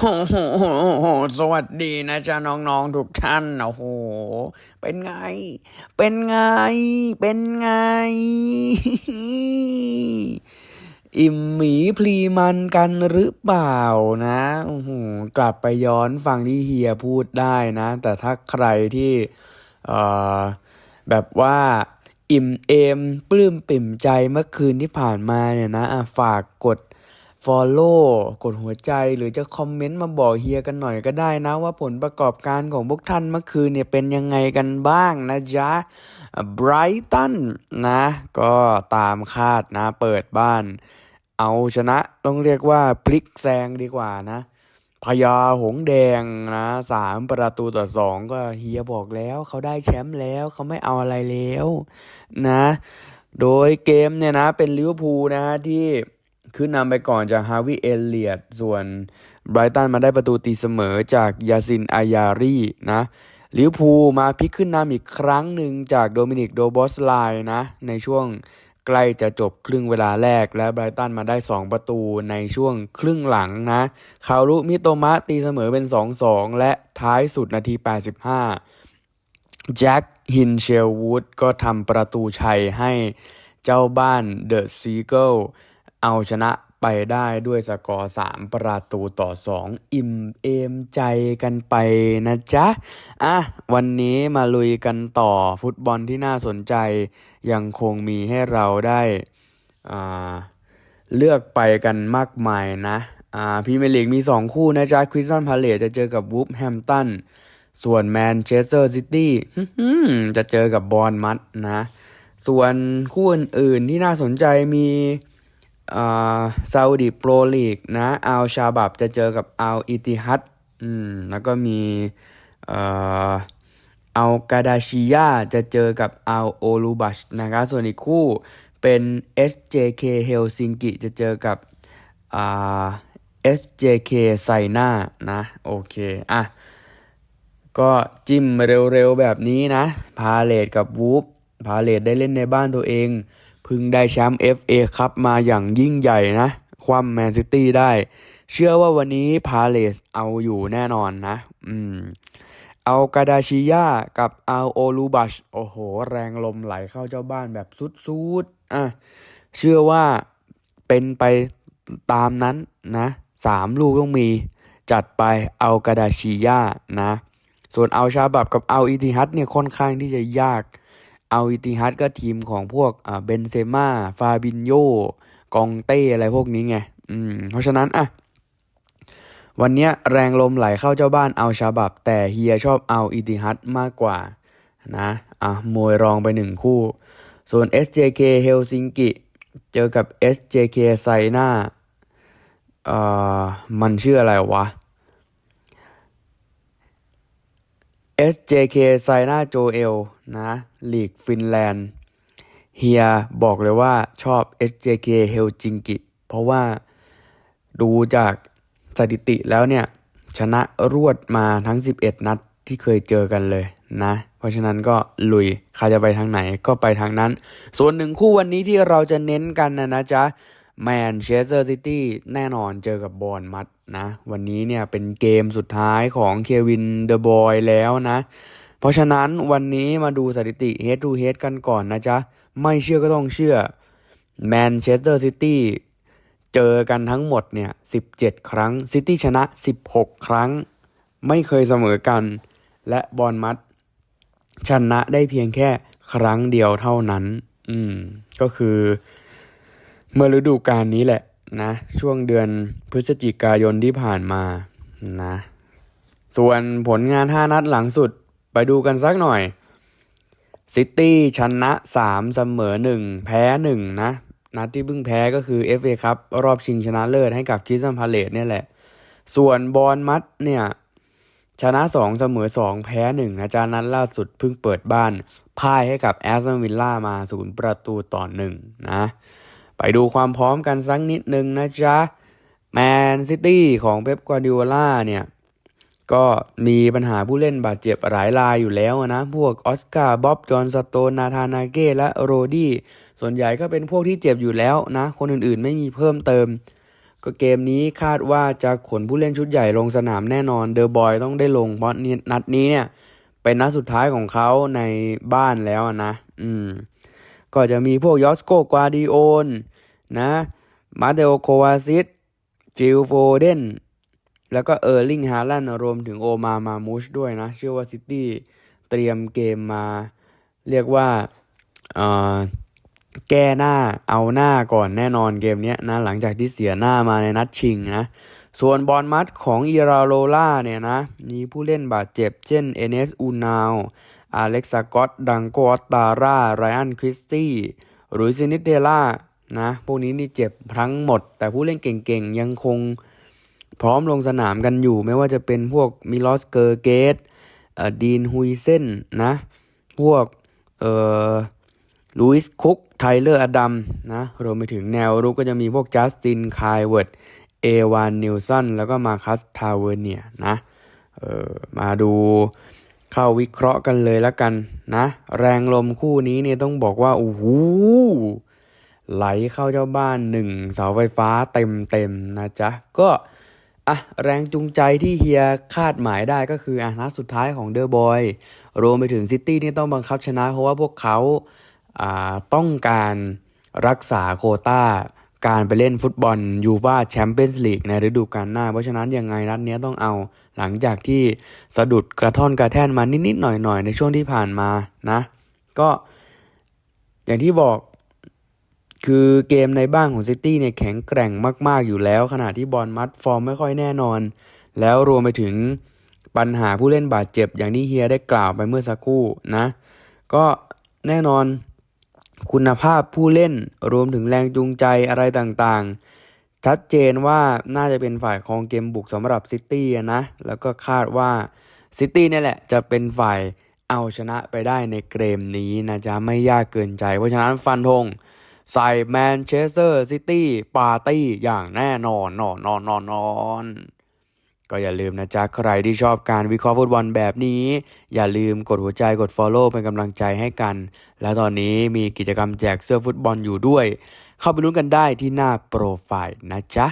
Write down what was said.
โอ้โหสวัสดีนะจ๊ะน้องๆทุกท่านโอ้โห เป็นไง เป็นไง เป็นไง อิ่มหมีพลีมันกันหรือเปล่านะโอ้โหกลับไปย้อนฟังที่เฮียพูดได้นะ แต่ถ้าใครที่เอ่อแบบว่าอิ่มเอมปลื้มปิ่มใจเมื่อคืนที่ผ่านมาเนี่ยนะอะฝากกด Follow กดหัวใจหรือจะคอมเมนต์มาบอกเฮียกันหน่อยก็ได้นะ ว่าผลประกอบการของพวกท่านเมื่อคืนเนี่ยเป็นยังไงกันบ้างนะจ๊ะไบรตันนะ ก็ตามคาดนะเปิดบ้าน เอาชนะต้องเรียกว่าพลิกแซงดีกว่านะพญาหงแดงนะสามประตูต่อสองก็เฮียบอกแล้วเขาได้แชมป์แล้วเขาไม่เอาอะไรแล้วนะ โดยเกมเนี่ยนะเป็นลิเวอร์พูลนะฮะที่ ขึ้นนำไปก่อนจากฮาวิเอเลียดส่วนไบรตันมาได้ประตูตีเสมอจากยาซินอายารีนะลิวพูมาพลิกขึ้นนำอีกครั้งหนึ่งจากโดมินิกโดบอสไลน์นะ ในช่วงใกล้จะจบครึ่งเวลาแรก และไบรตันมาได้ 2 ประตูในช่วงครึ่งหลังนะ คารุมิโตมะตีเสมอเป็น 2-2 และท้ายสุดนาที 85 แจ็คฮินเชลวูดก็ทำประตูชัยให้เจ้าบ้านเดอะซีเกิล เอาชนะไปได้ด้วยสกอร์ 3 ประตูต่อ 2 อิ่มเอมใจกันไปนะจ๊ะ อะ วันนี้มาลุยกันต่อฟุตบอลที่น่าสนใจ ยังคงมีให้เราได้เลือกไปกันมากมายนะ อ่าพรีเมียร์ลีกมี 2 คู่นะจ๊ะคริสตันพาเลตจะเจอกับวูฟแฮมตันส่วนแมนเชสเตอร์ซิตี้จะเจอกับบอร์นมัดนะ ส่วนคู่อื่นๆที่น่าสนใจมี ซาอุดิโปรลีกนะอัลชาบับจะเจอกับอัลอิติฮัดอืมแล้วก็มีอัลกาดาชิยาจะเจอกับอัลโอลูบัชนะครับส่วนอีกคู่เป็น SJK เฮลซิงกิจะเจอกับอ่า SJK ไซน่านะโอเคอะก็จิ้มเร็วๆแบบนี้นะ พาเลตกับวูฟพาเลตได้เล่นในบ้านตัวเอง พึ่งได้แชมป์ FA คัพมาอย่างยิ่งใหญ่นะ คว่ำแมนซิตี้ได้ เชื่อว่าวันนี้พาเลสเอาอยู่แน่นอนนะ อืมเอากาดาชิยากับเอาโอลูบัชโอ้โห แรงลมไหลเข้าเจ้าบ้านแบบสุดๆอะเชื่อว่าเป็นไปตามนั้นนะสามลูกต้องมี จัดไปเอากาดาชิยานะ ส่วนเอาชาบับกับเอาอิติฮัดเนี่ยค่อนข้างที่จะยาก เอาอิติฮัดก็ทีมของพวกเบนเซม่าฟาบินโยกองเต้อะไรพวกนี้ไงอืมเพราะฉะนั้นอะวันเนี้ยแรงลมไหลเข้าเจ้าบ้านเอาชาบับ แต่เฮียชอบเอาอิติฮัดมากกว่านะอะมวยรองไปหนึ่งคู่ ส่วน SJK เฮลซิงกิเจอกับ SJK ไซน่าเอ่อมันชื่ออะไรวะ SJK ไซน่าโจเอล นะลีกฟินแลนด์เฮียบอกเลยว่าชอบ SJK เฮลจิงกิ เพราะว่าดูจากสถิติแล้วเนี่ย ชนะรวดมาทั้ง 11 นัดที่เคยเจอกันเลยนะ เพราะฉะนั้นก็ลุยใครจะไปทางไหนก็ไปทางนั้น ส่วนหนึ่งคู่วันนี้ที่เราจะเน้นกันนะนะจ๊ะแมนเชสเตอร์ซิตี้แน่นอนเจอกับบอร์นมัดนะ วันนี้เนี่ยเป็นเกมสุดท้ายของเควินเดอะบอยแล้วนะ เพราะฉะนั้นวันนี้มาดูสถิติ head to head กันก่อนนะจ๊ะ ไม่เชื่อก็ต้องเชื่อแมนเชสเตอร์ซิตี้เจอกันทั้งหมดเนี่ย 17 ครั้งซิตี้ชนะ 16 ครั้ง ไม่เคยเสมอกัน และบอลมัดชนะได้เพียงแค่ครั้งเดียวเท่านั้น อืม ก็คือ เมื่อฤดูกาลนี้แหละนะ ช่วงเดือนพฤศจิกายนที่ผ่านมานะ ส่วนผลงาน 5 นัดหลังสุด ไปดูกันสักหน่อยซิตี้ชนะ 3 เสมอ 1 แพ้ 1 นะ นัดที่เพิ่งแพ้ก็คือ FA ครับรอบชิงชนะเลิศให้กับคิสซันพาเลตเนี่ยแหละ ส่วนบอลมัดเนี่ยชนะ 2 เสมอ 2 แพ้ 1 นะจ๊ะนัดล่าสุดเพิ่งเปิดบ้านพ่ายให้กับแอสตันวิลล่ามาศูนย์ประตูต่อ1นะไปดูความพร้อมกันสักนิดนึงนะจ๊ะแมนซิตี้ของเป๊ปกวาร์ดิโอลาเนี่ย ก็มีปัญหาผู้เล่นบาดเจ็บหลายรายอยู่แล้วนะ พวกออสการ์บ๊อบจอห์นสโตน นาธานาเก้และโรดี้ ส่วนใหญ่ก็เป็นพวกที่เจ็บอยู่แล้วนะ คนอื่นๆไม่มีเพิ่มเติม ก็เกมนี้คาดว่าจะขนผู้เล่นชุดใหญ่ลงสนามแน่นอน เดอะบอยต้องได้ลงเพราะนี่นัดนี้เนี่ย เป็นนัดสุดท้ายของเขาในบ้านแล้วนะ อืม ก็จะมีพวกยอสโกกวาดิโอนนะ มาเดโอโควาซิตฟิลโฟเดน แล้วก็เออร์ลิงฮาลันรวมถึงโอมามามูชด้วยนะ เชื่อว่าซิตี้เตรียมเกมมา เรียกว่าแก้หน้าเอาหน้าก่อนแน่นอนเกมนี้นะ หลังจากที่เสียหน้ามาในนัดชิงนะ ส่วนบอลมัดของอิราโลล่าเนี่ยนะ มีผู้เล่นบาดเจ็บ เช่นเอเนสอูนาวอเล็กซากอตดังโกอตตาร่าไรอันคริสตี้หรือซินิเดล่านะ พวกนี้นี่เจ็บทั้งหมด แต่ผู้เล่นเก่งๆ ยังคง พร้อมลงสนามกันอยู่ ไม่ว่าจะเป็นพวกมิลอสเกอร์เกตดีนฮุยเซนนะ พวกเอ่อลุยส์คุกไทเลอร์อดัมนะรวมไปถึงแนวรุกก็จะมีพวกจัสตินคายเวิร์ดเอวานนิลสันแล้วก็มาคัสทาวเวเนียนะเออมาดูเข้าวิเคราะห์กันเลยแล้วกันนะ แรงลมคู่นี้เนี่ยต้องบอกว่าโอ้โหไหลเข้าเจ้าบ้านหนึ่งเสาไฟฟ้าเต็มเต็มนะจ๊ะ ก็ อะแรงจูงใจที่เฮียคาดหมายได้ก็คืออะนัดสุดท้ายของเดอะบอยรวมไปถึงซิตี้นี่ต้องบังคับชนะ เพราะว่าพวกเขาอ่าต้องการรักษาโคต้า การไปเล่นฟุตบอลยูฟาแชมเปี้ยนส์ลีกในฤดูกาลหน้า เพราะฉะนั้นยังไงนัดเนี้ยต้องเอาหลังจากที่สะดุดกระท่อนกระแท่นมานิดๆหน่อยๆ ในช่วงที่ผ่านมานะ ก็อย่างที่บอก คือเกมในบ้านของซิตี้เนี่ยแข็งแกร่งมาก ๆ อยู่แล้ว ขณะที่บอลมัดฟอร์มไม่ค่อยแน่นอน แล้วรวมไปถึงปัญหาผู้เล่นบาดเจ็บอย่างที่เฮียได้กล่าวไปเมื่อสักครู่นะ ก็แน่นอนคุณภาพผู้เล่นรวมถึงแรงจูงใจอะไรต่างๆ ชัดเจนว่าน่าจะเป็นฝ่ายครองเกมบุกสำหรับซิตี้นะ แล้วก็คาดว่าซิตี้นี่แหละจะเป็นฝ่ายเอาชนะไปได้ในเกมนี้นะจ๊ะไม่ยากเกินใจ เพราะฉะนั้นฟันธง ใส่แมนเชสเตอร์ซิตี้ปาร์ตี้อย่างแน่นอนนอนนอนนอนนอนก็อย่าลืมนะจ๊ะ ใครที่ชอบการวิเคราะห์ฟุตบอลแบบนี้ อย่าลืมกดหัวใจกด Follow เป็นกำลังใจให้กัน และตอนนี้มีกิจกรรมแจกเสื้อฟุตบอลอยู่ด้วย เข้าไปลุ้นกันได้ที่หน้าโปรไฟล์นะจ๊ะ